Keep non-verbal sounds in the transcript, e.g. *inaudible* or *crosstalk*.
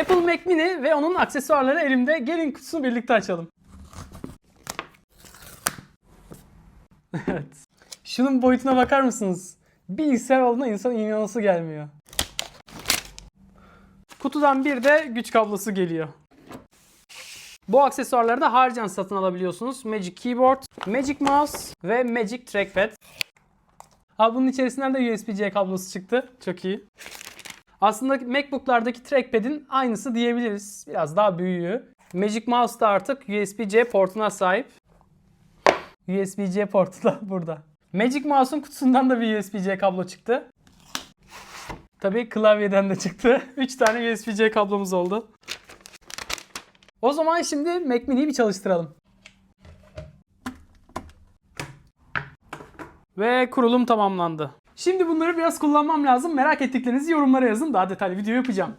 Apple Mac Mini ve onun aksesuarları elimde. Gelin kutusunu birlikte açalım. evet. Şunun boyutuna bakar mısınız? Bilgisayar olduğuna insan inanası gelmiyor. Kutudan bir de güç kablosu geliyor. Bu aksesuarları da harcan satın alabiliyorsunuz. Magic Keyboard, Magic Mouse ve Magic Trackpad. Ha bunun içerisinden de USB-C kablosu çıktı. Çok iyi. Aslında MacBook'lardaki trackpad'in aynısı diyebiliriz. Biraz daha büyüğü. Magic Mouse da artık USB-C portuna sahip. USB-C portu da *laughs* burada. Magic Mouse'un kutusundan da bir USB-C kablo çıktı. Tabii klavyeden de çıktı. *laughs* 3 tane USB-C kablomuz oldu. O zaman şimdi Mac Mini'yi bir çalıştıralım. Ve kurulum tamamlandı. Şimdi bunları biraz kullanmam lazım. Merak ettiklerinizi yorumlara yazın. Daha detaylı video yapacağım.